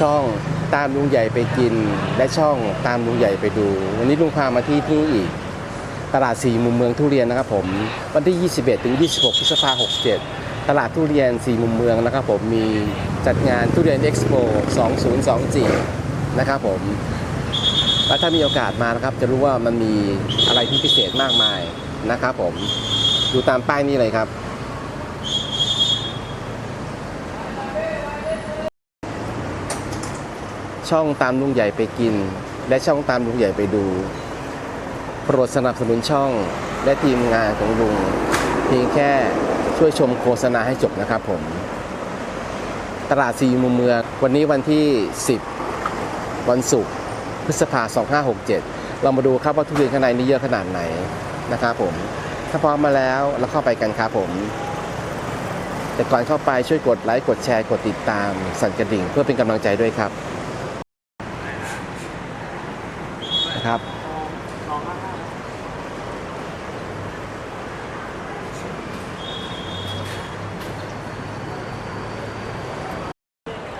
ช่องตามลุงใหญ่ไปกิน และช่องตามลุงใหญ่ไปดู วันนี้ลุงพามาที่ที่อีก ตลาดสี่มุมเมืองทุเรียนนะครับผมวันที่ 21 ถึง 26 พฤษภาคม 67 ตลาดทุเรียนสี่มุมเมืองนะครับผมมีจัดงานทุเรียนเอ็กซ์โป 2024 นะครับผมและถ้ามีโอกาสมานะครับ จะรู้ว่ามันมีอะไรที่พิเศษมากมายนะครับผมดูตามป้ายนี้เลยครับ ช่องตามลุงใหญ่ไปกิน และช่องตามลุงใหญ่ไปดู โปรดสนับสนุนช่องและทีมงานของลุง เพียงแค่ช่วยชมโฆษณาให้จบนะครับผม ตลาดซีมุมเมืองวันนี้วันที่ 10 วันศุกร์พฤษภา2567 เรามาดูครับว่าทุเรียนข้างในนี่เยอะขนาดไหนนะครับผม ถ้าพร้อมมาแล้วเราเข้าไปกันครับผมแต่ก่อนเข้าไปช่วยกดไลค์ กดแชร์ กดติดตาม สั่นกระดิ่งเพื่อเป็นกำลังใจด้วยครับ นะครับ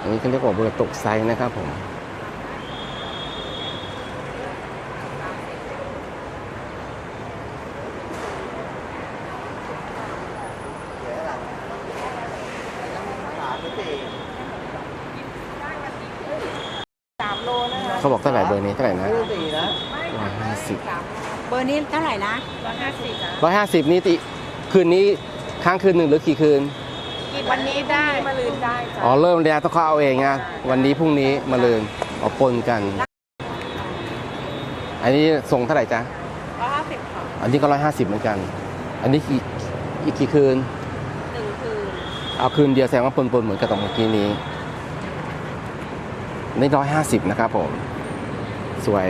อันนี้เขาเรียกว่าเบอร์ตกไซส์นะครับผมสามโลนะคะเขาบอกเท่าไหร่เบอร์นี้เท่าไหร่นะ สี่นะ ร้อยห้าสิบ เบอร์นี้เท่าไหร่นะร้อยห้าสิบร้อยห้าสิบนี่ติคืนนี้ค้างคืนหนึ่งหรือกี่คืน วันนี้ได้มาลืนได้จ้ะอ๋อเริ่มแล้วต้องเขาเอาเองนะวันนี้พรุ่งนี้มาเลยเอาปนกัน อันนี้ส่งเท่าไหร่จ๊ะร้อยห้าสิบค่ะอันนี้ก็ร้อยห้าสิบเหมือนกัน อันนี้กี่อีกกี่คืน หนึ่งคืนเอาคืนเดียวแสดงว่าปนๆเหมือนกับตรงเมื่อกี้นี้นี่ร้อยห้าสิบนะครับผม สวย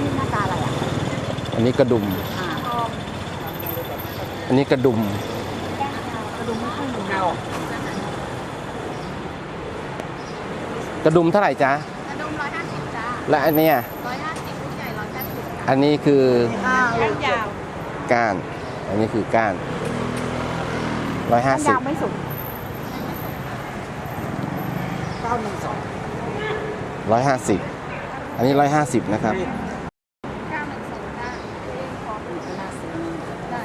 นี่หน้าตาอะไรอะอันนี้กระดุมอ่าอันนี้กระดุม กระดุมไม่ค่อยหนุนเก้ากระดุมเท่าไหร่จ๊ะกระดุมร้อยห้าสิบจ้าและอันเนี้ยร้อยห้าสิบลูกใหญ่ร้อยแปดสิบจ้าอันนี้คืออ่าลูกยาวก้าน อันนี้คือก้านร้อยห้าสิยาบวไม่สุดเก้าหนึ่งสองร้อยห้าสิบอันนี้ร้อยห้าสิบนะครับ เก้าหนึ่งศูนย์จ้าได้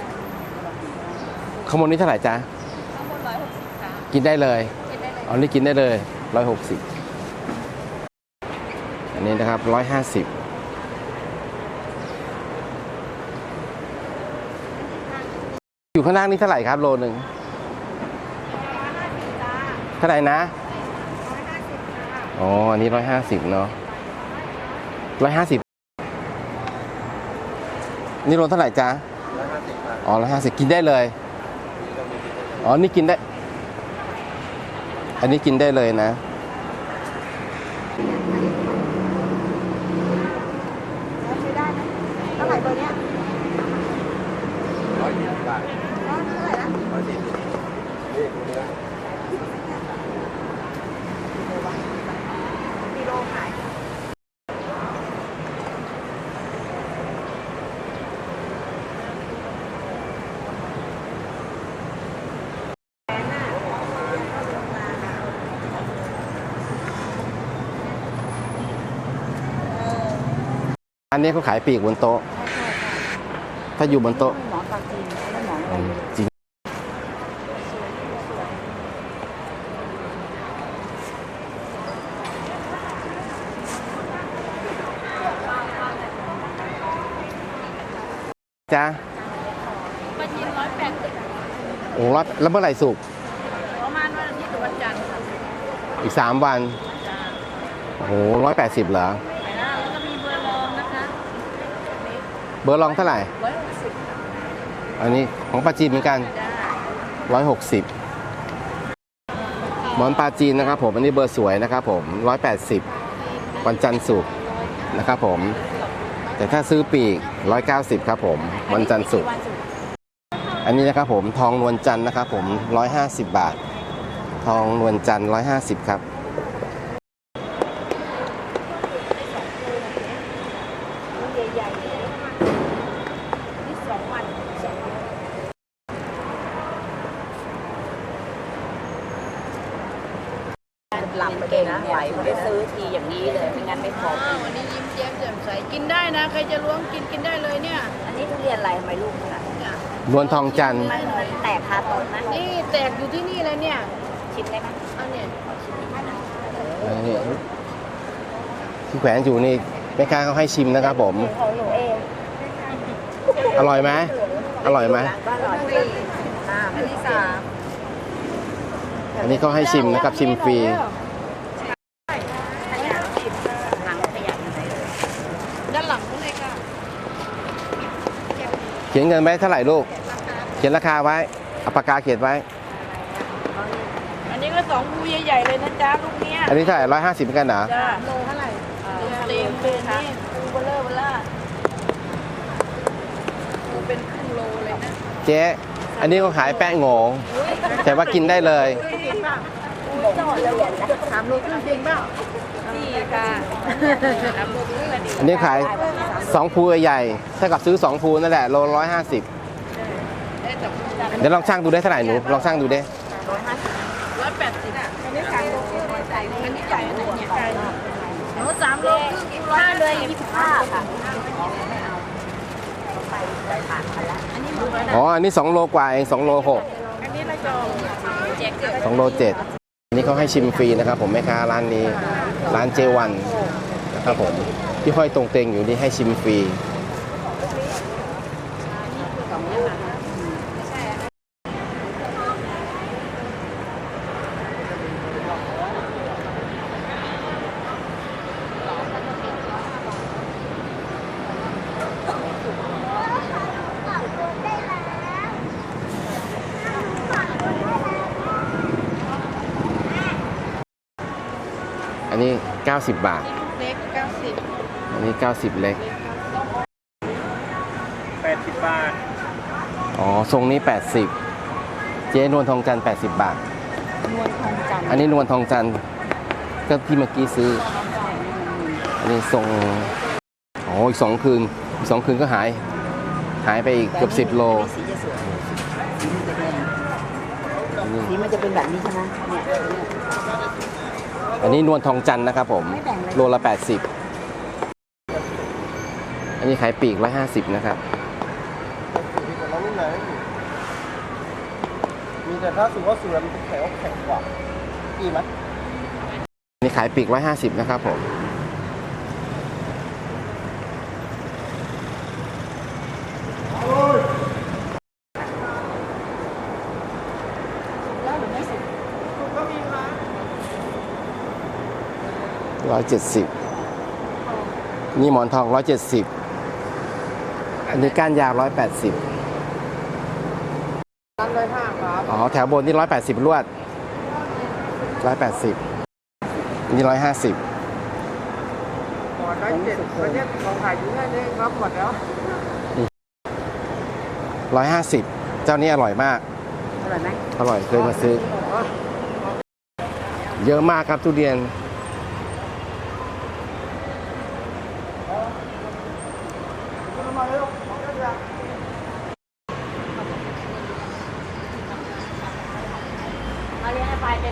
ข้างบนนี้เท่าไหร่จ๊ะข้างบนร้อยหกสิบจ้ากินได้เลยกินได้เลยอันนี้กินได้เลยร้อยหกสิบอันนี้นะครับร้อยห้าสิบอยู่ข้างล่างนี่เท่าไหร่ครับโลหนึ่งเท่าไหร่นะอ๋ออันนี้ร้อยห้าสิบเนาะร้อยห้าสิบนี่โลเท่าไหร่จ๊ะอ๋อร้อยห้าสิบกินได้เลย อ๋อ นี่กินได้ อันนี้กินได้เลยนะ แล้วซื้อได้ไหมเท่าไหร่เบอร์เนี้ยร้อยยี่สิบบาทเท่าไหร่นะ ร้อยสี่สิบนี่คุณนะ อันนี้เขาขายปลีกบนโต๊ะ ถ้าอยู่บนโต๊ะหมอปากจีนไม่หมออะไรอืมเลยจริงจ้าปลาจีนร้อยแปดสิบโอ้แล้วแล้วเมื่อไหร่สุก ประมาณวันอาทิตย์หรือวันจันทร์ค่ะอีกสามวันจ้าโอ้โหร้อยแปดสิบเหรอ ไปหน้าแล้วก็มีเบอร์รองนะคะ เบอร์รองเท่าไหร่ ร้อยหกสิบค่ะอันนี้ของปลาจีนเหมือนกัน ได้ร้อยหกสิบหมอนปลาจีนนะครับผม อันนี้เบอร์สวยนะครับผมร้อยแปดสิบวันจันทร์ศุกร์นะครับผม แต่ถ้าซื้อปีกร้อยเก้าสิบครับผม วันจันทร์ศุกร์ วันศุกร์อันนี้นะครับผมทองนวลจันทร์นะครับผมร้อยห้าสิบบาท ทองนวลจันทร์ร้อยห้าสิบครับ ลำไปเลยนะไหวไม่ได้ซื้อทีอย่างนี้เลยไม่งั้นไม่พอ อ้าววันนี้ยิ้มแย้มแจ่มใสกินได้นะ ใครจะล้วงกินกินได้เลยเนี่ย อันนี้ทุเรียนอะไรทำไมลูกขนาด นี้เนี่ยนวลทองจันทร์มันมันแตกคาต้นนะนี่แตกอยู่ที่นี่เลยเนี่ย ชิมได้ไหมอันเนี่ยอันนี้ที่แขวนอยู่นี่แม่ค้าเขาให้ชิมนะครับผม ของหนูเองอร่อยไหมอร่อยไหมก็อร่อยฟรีอ่าอันที่สามอันนี้เขาให้ชิมนะครับชิมฟรีขยะชิมถังขยะอยู่ไหนเลยด้านหลังนู้นเลยค่ะเขียนเงินไว้เท่าไหร่ลูก เขียนราคาไว้เอาปากกาเขียนไว้ อันนี้ก็สองภูใหญ่ๆเลยนะจ๊ะลูกเนี้ยอันนี้เท่าไหร่ร้อยห้าสิบกันเหรอจ้าโลเท่าไหร่เต็มเลยนี่ภูเบลเลอร์เบลล่าภูเป็นครึ่งโลเลยนะ เจ๊ อันนี้เขาขายแป้งโง่แต่ว่ากินได้เลย ถามโลครึ่งจริงเปล่านี่ค่ะถามโลครึ่งละดิอันนี้ขายสองภูใหญ่ๆถ้ากับซื้อสองภูนั่นแหละโลร้อยห้าสิบได้สองภูเดี๋ยวลองช่างดูได้เท่าไหร่หนูลองช่างดูได้ร้อยแปดสิบอันนี้ใหญ่โลครึ่งอันนี้ใหญ่อันไหนเนี่ยใหญ่หนูสามโลครึ่งร้อยห้าห้าเลเลยยยี่สิบห้าค่ะไปไปผ่านกันแล้วอันนี้หมดแล้วอ๋อ อันนี้ 2 โลกว่าเอง2โลหกอันนี้เราจองแจกเกิด2โลเจ็ดอั นนี้เขาให้ชิมฟรีนะครับผมแม่ค้าร้านนี้ร้านเจวันนะครับผมที่ห้อยตรงเตงอยู่นี่ให้ชิมฟรี 90 บาท เล็กเก้าสิบอันนี้ 90 เล็ก แปดสิบบาทอ๋อ ทรงนี้ 80 เจ๊นวลทองจันทร์80 บาท นวลทองจันทร์อันนี้นวลทองจันทร์ก็ที่เมื่อกี้ซื้อ อันนี้ทรงโอ้อีกสองคืนอีกสองคืนก็หาย หายไปอีกเกือบสิบโลสีจะสวยสีมันจะแดงอันนี้สีมันจะเป็นแบบนี้ใช่ไหมเนี่ย อันนี้นวลทองจันทร์นะครับผมไม่แบ่งเลยโลละ 80 อันนี้ขายปีก150นะครับมีของเรารุ่นไหนมีแต่ถ้าสูงว่าสูงมันแข็งแข็งกว่าอีไหมอันนี้ขายปีก150นะครับผม แล้วหรือไม่สุก ร้อยเจ็ดสิบนี่หมอนทองร้อยเจ็ดสิบอันนี้ก้านยาวร้อยแปดสิบตั้งร้อยห้าครับอ๋อแถวบนนี่ร้อยแปดสิบลวดร้อยแปดสิบอันนี้ร้อยห้าสิบหมอได้เจ็ดวันนี้ของขายอยู่แค่นี้ครับหมดแล้วร้อยห้าสิบเจ้านี้อร่อยมาก อร่อยไหมอร่อยเคยมาซื้อ เยอะมากครับทุเรียน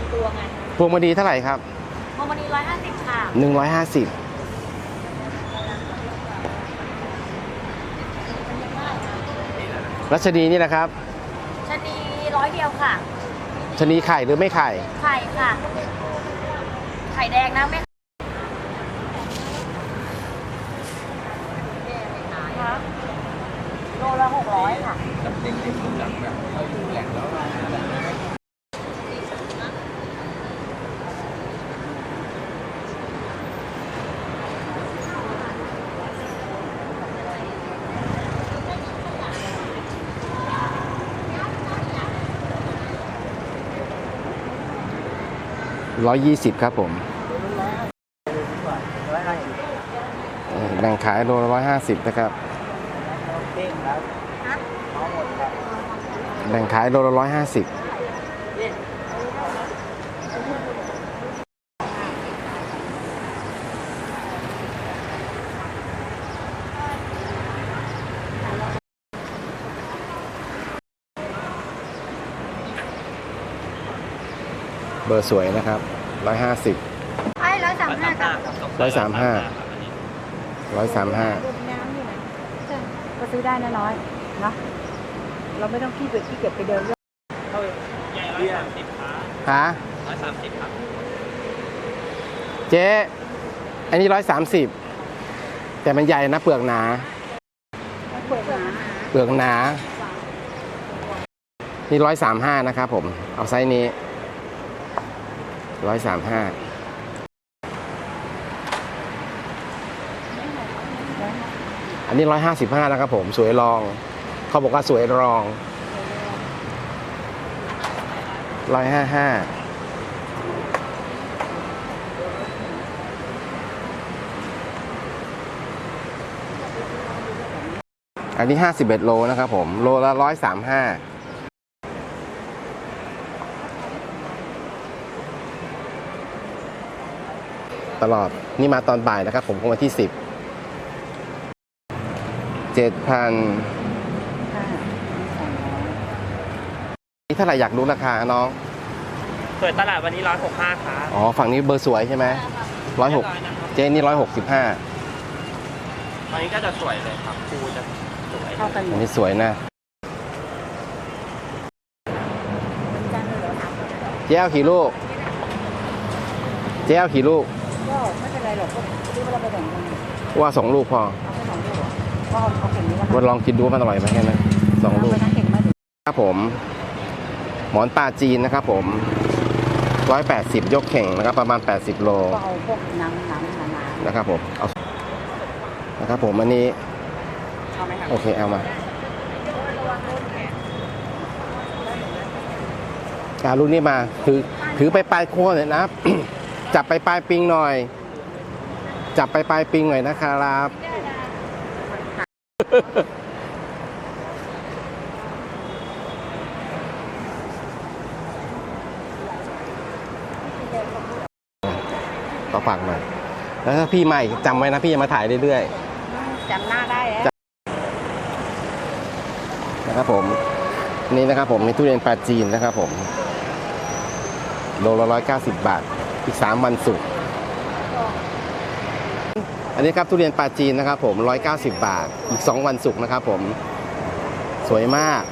็นตัวไงพวงมาดีเท่าไหร่ครับพวงมาดีร้อยห้าสิบค่ะหนึ่งร้อยห้าสิบรัชนีนี่นะครับชนีร้อยเดียวค่ะชนีไข่หรือไม่ไข่ ไข่ค่ะ ไข่แดงนะไม่โลละหกร้อยค่ะ 120 ครับผมแบ่งขายโลละ150 นะครับแบ่งขายโลละ150 เบอร์สวยนะครับร้อยห้าสิบ ไอ้ร้อยสามห้ากับ ร้อยสามห้า ร้อยสามห้าก็ซื้อได้นะน้อยเนาะเราไม่ต้องขี้เกียจขี้เกียจไปเดินฮะร้อยสามสิบครับเจ๊อันนี้ร้อยสามสิบแต่มันใหญ่นะเปลือกหนา เปิดมาเปลือกหนา นี่ร้อยสามห้านะครับผม เอาไซส์นี้ ร้อยสามห้าอันนี้ร้อยห้าสิบห้านะครับผมสวยรอง เขาบอกว่าสวยรองร้อยห้าห้าอันนี้51โลนะครับผม โลละ135 ตลอด นี่มาตอนบ่ายนะครับ ผมคงวันที่10 7,000นี่เท่าไหร่อยากรู้ราคาน้องเปิดตลาดวันนี้ร้อยหกห้าครับอ๋อ ฝั่งนี้เบอร์สวยใช่ไหมร้อยหกเจนี่ร้อยหกสิบห้าอันนี้ก็จะสวยเลยครับคูจะสวยเข้ากันหมอันดนี้สวยนะเจ๊เอากี่ลูกเจ๊เอากี่ลูก ก็ไม่เป็นไรหรอกก็ซื้อเราไปแบ่งกันว่าสองลูกพอเอาแค่สองลูกอะก็เอาเข่งนี้ละวันลองกินดูว่ามันอร่อยไหมแค่นั้นสองลูกไปทั้งเข่งมาถึงครับผม หมอนปลาจีนนะครับผมร้อยแปดสิบยกเข่งนะครับ ประมาณ80โลก็เอาพวกน้ำน้ำหนานะครับผมเอานะครับผมอันนี้ๆเอาไหมครับโอเคเอามาเอาลูกนี้มาถือถือไปปลายโคนเลยนะ จับไปปลายปิงหน่อย จับไปปลายปิงหน่อยนะครับ ต่อฝากหน่อย แล้วถ้าพี่ใหม่จำไว้นะพี่จะมาถ่ายเรื่อยๆจำหน้าได้แล้วนะครับผม นี่นะครับผมมีทุเรียนปลาจีนนะครับผมโลละร้อยเก้าสิบบาท อีกสามวันสุกอันนี้ครับทุเรียนปลาจีนนะครับผมร้อยเก้าสิบบาท อีกสองวันสุกนะครับผม สวยมาก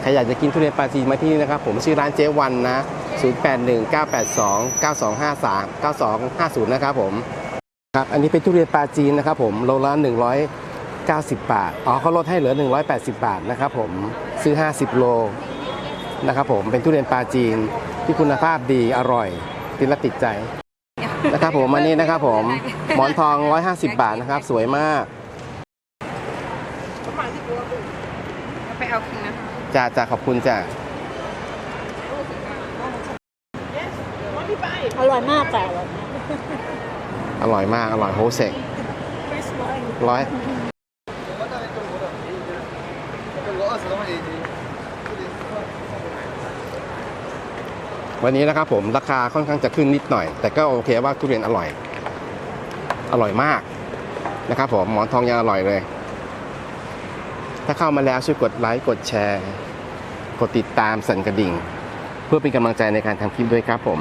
ใครอยากจะกินทุเรียนปลาจีนมาที่นี่นะครับผมชื่อร้านเจ๊วันนะ 0 8 1 9 8 2 9 2 5 3 9 2 5 0 นะครับผม ครับ อันนี้เป็นทุเรียนปลาจีนนะครับผมโลละ190 บาท อ๋อเขาลดให้เหลือ 180 บาทนะครับผม ซื้อ 50 โลนะครับผม เป็นทุเรียนปลาจีน ที่คุณภาพดีอร่อยกินแล้วติดใจนะครับผมอันนี้นะครับผมหมอนทอง 150 บาทนะครับ สวยมากไปเอาคิงนะจ้าจ้าขอบคุณจ้าอร่อยมากแต่อร่อยมากอร่อยมากอร่อยโฮเซกร้อย วันนี้นะครับผมราคาค่อนข้างจะขึ้นนิดหน่อย แต่ก็โอเคว่าทุเรียนอร่อย อร่อยมากนะครับผมหมอนทองยังอร่อยเลย ถ้าเข้ามาแล้วช่วยกดไลค์กดแชร์ กดติดตามสั่นกระดิ่ง เพื่อเป็นกำลังใจในการทำคลิปด้วยครับผม